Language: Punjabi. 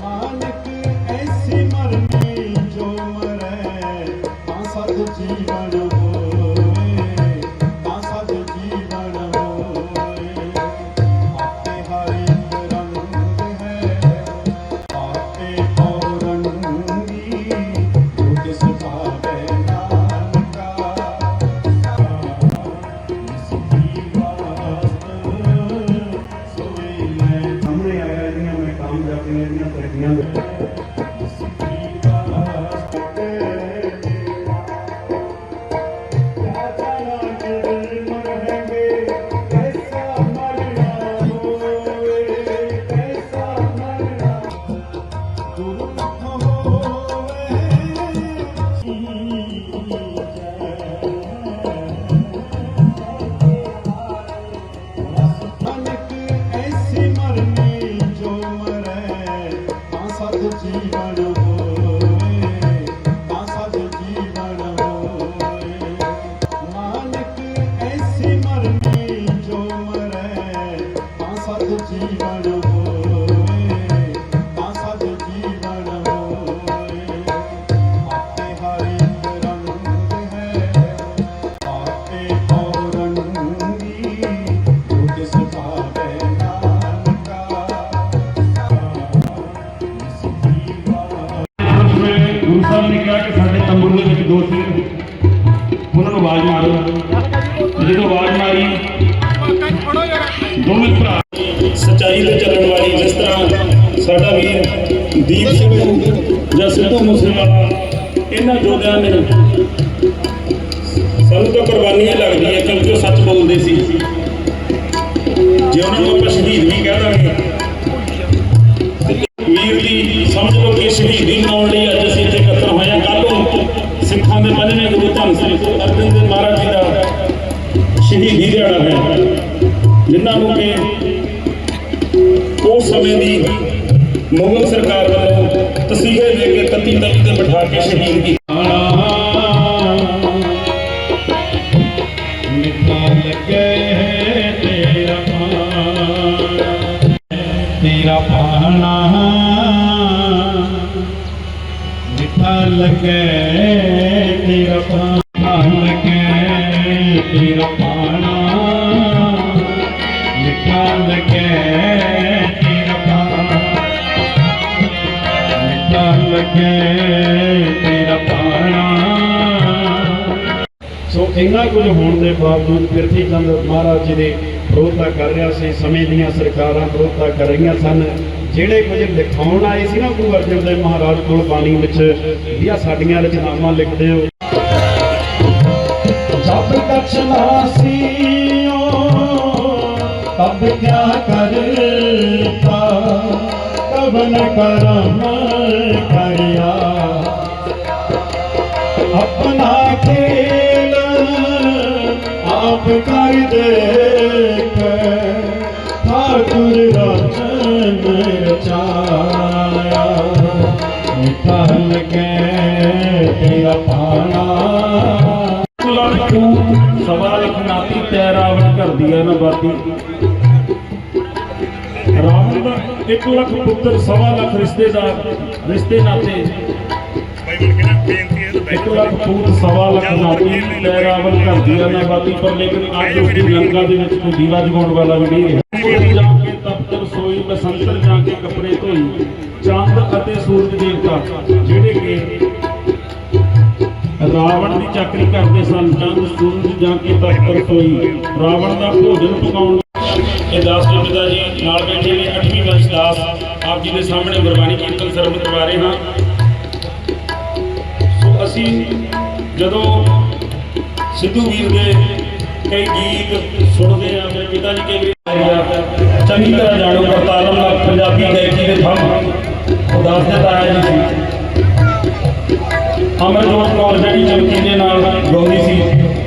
Amen. ਤਾਂ ਆਵਾਜ਼ ਮਾਰੋ। ਜਦੋਂ ਆਵਾਜ਼ ਮਾਰੀ, ਦੋਵੇਂ ਭਰਾ ਸਚਾਈ ਤੇ ਚੱਲਣ ਵਾਲੀ ਜਿਸ ਤਰ੍ਹਾਂ ਸਾਡਾ ਵੀਰ ਦੀਪ ਸਿੰਘ ਜਾਂ ਸਿੱਧੂ ਮੂਸੇਵਾਲਾ, ਇਹਨਾਂ ਯੋਧਿਆਂ ਨੇ ਸਾਨੂੰ ਤਾਂ ਕੁਰਬਾਨੀਆਂ ਲੱਗਦੀਆਂ, ਕਿਉਂਕਿ ਉਹ ਸੱਚ ਬੋਲਦੇ ਸੀ। ਜੇ ਉਹਨਾਂ ਨੂੰ ਆਪਾਂ ਸ਼ਹੀਦ ਵੀ ਕਹਿ ਦਾਂਗੇ ਵੀਰ ਜੀ ਸਮਝ ਲਓ ਕਿ ਸ਼ਹੀਦੀ ਮਨਾਉਣ ਲਈ ਅੱਜ ਅਸੀਂ ਇੱਥੇ ਇਕੱਤਰ ਹੋਏ ਹਾਂ। ਕੱਲ੍ਹ ਨੂੰ ਸਿੱਖਾਂ ਦੇ ਪੰਜਵੇਂ ਗੁਰੂ ਧੰਨ ਸਿੰਘ ਸ਼ਹੀਦੀ ਦਿਹਾੜਾ ਹੈ। ਜਿਨ੍ਹਾਂ ਨੂੰ ਕਿ ਉਸ ਸਮੇਂ ਦੀ ਮੁਗਲ ਸਰਕਾਰ ਵੱਲੋਂ ਤਸੀਹੇ ਦੇ ਕੇ ਤੱਤੀ ਤੱਤੀ ਤੇ ਬਿਠਾ ਕੇ ਸ਼ਹੀਦ ਕੀਤਾ। ਤੇਰਾ ਪਾਣਾ ਤੇਰਾ ਪਾਣਾ ਮਿੱਠਾ ਲੱਗੇ ਤੇਰਾ ਪਾਣਾ ਲੱਗੇ ਤੇਰਾ ਲੱਗੇ ਤੇਰਾ ਪਾਣਾ। ਸੋ ਇੰਨਾ ਕੁਝ ਹੋਣ ਦੇ ਬਾਵਜੂਦ ਪ੍ਰਿਥੀ ਚੰਦ ਮਹਾਰਾਜ ਜੀ ਦੇ ਵਿਰੋਧਤਾ ਕਰ ਰਿਹਾ ਸੀ, ਸਮੇਂ ਦੀਆਂ ਸਰਕਾਰਾਂ ਵਿਰੋਧਤਾ ਕਰ ਰਹੀਆਂ ਸਨ। ਜਿਹੜੇ ਕੁਝ ਲਿਖਾਉਣ ਆਏ ਸੀ ਨਾ ਗੁਰੂ ਅਰਜਨ ਦੇਵ ਮਹਾਰਾਜ ਕੋਲ ਬਾਣੀ ਵਿੱਚ, ਵੀ ਆਹ ਸਾਡੀਆਂ ਰਚਨਾਵਾਂ ਲਿਖਦੇ ਹੋ। ਜਬ ਕਛ ਨਾਸੀਓ, ਤਬ ਕਿਆ ਕਰਤਾ ਕਵਨ ਕਰਮ ਕਰਿਆ। ਆਪਣਾ ਖੇਲ ਆਪ ਕਰ ਦੇਖ। ਠਾਕੁਰ ਰਚਨ ਰਚਾਇਆ। ਮਿੱਠਾ ਲਗੇ ਤੇਰਾ ਪਾਣਾ ਲੜਕੂ ਸਵਾ ਲਖ ਨਾਤੀ ਤੈ ਕਰਦੀ ਹੈ ਨਾ ਬਾਤੀ। 1 ਲੱਖ ਪੁੱਤਰ, ਸਵਾ ਲੱਖ ਰਿਸ਼ਤੇਦਾਰ, ਰਿਸ਼ਤੇ ਨਾਤੇ। ਇੱਕ ਲੱਖ ਪੂਤ, ਸਵਾ ਲੱਖ ਨਾਤੀ ਤੈ ਕਰਦੀ ਹੈ ਨਾ ਬਾਤੀ ਪਰ ਲੇਕਿਨ ਅੱਜ ਉਸ ਦੀ ਲੰਕਾ ਦੇ ਵਿੱਚ ਕੋਈ ਦੀਵਾ ਜਗਾਉਣ ਵਾਲਾ ਵੀ ਨਹੀਂ ਹੈ ਜਾ ਕੇ ਤਪਤਰ ਸੋਈ ਬਸੰਤਰ ਜਾ ਕੇ ਕੱਪੜੇ ਧੋਈ, ਚੰਦ ਅਤੇ ਸੂਰਜ ਦੇਵਤਾ, ਜਿਹੜੇ ਕਿ ਰਾਵਣ ਦੀ ਚਾਕਰੀ ਕਰਦੇ ਸਨ ਚੰਦ ਸੂਰਜ ਜਾ ਕੇ ਤਖਤਰ ਸੋਈ। ਰਾਵਣ ਦਾ ਭੋਜਨ ਪਕਾਉਣ ਇਹ ਦਾਸ ਦੇ ਪਿਤਾ ਜੀ, ਨਾਲ ਬੈਠੇ ਨੇ 8ਵੀਂ ਵੰਸ਼ ਦਾਸ ਆਪ ਜੀ ਦੇ ਸਾਹਮਣੇ ਗੁਰਬਾਣੀ ਕੀਰਤਨ ਸਰਵ ਕਰਵਾ ਰਹੇ ਹਾਂ। ਸੋ ਅਸੀਂ ਜਦੋਂ ਸਿੱਧੂ ਵੀਰ ਦੇ ਕਈ ਗੀਤ ਸੁਣਦੇ ਆ ਮੇਰੇ ਪਿਤਾ ਜੀ ਕਈ ਵਾਰੀ ਚੰਗੀ ਤਰ੍ਹਾਂ ਜਾਣੋ ਕਰਤਾਰਮ ਦਾ ਪੰਜਾਬੀ ਗਾਇਕੀ ਦੇ ਥੰਮ। ਉਦਾਸ ਦਾਸ ਤਾਇਆ ਜੀ ਸੀ। ਅਮਰਜੋਤ ਕੌਰ ਜਿਹੜੀ ਚਮਕੀ ਦੇ ਨਾਲ ਗਾਉਂਦੀ ਸੀ।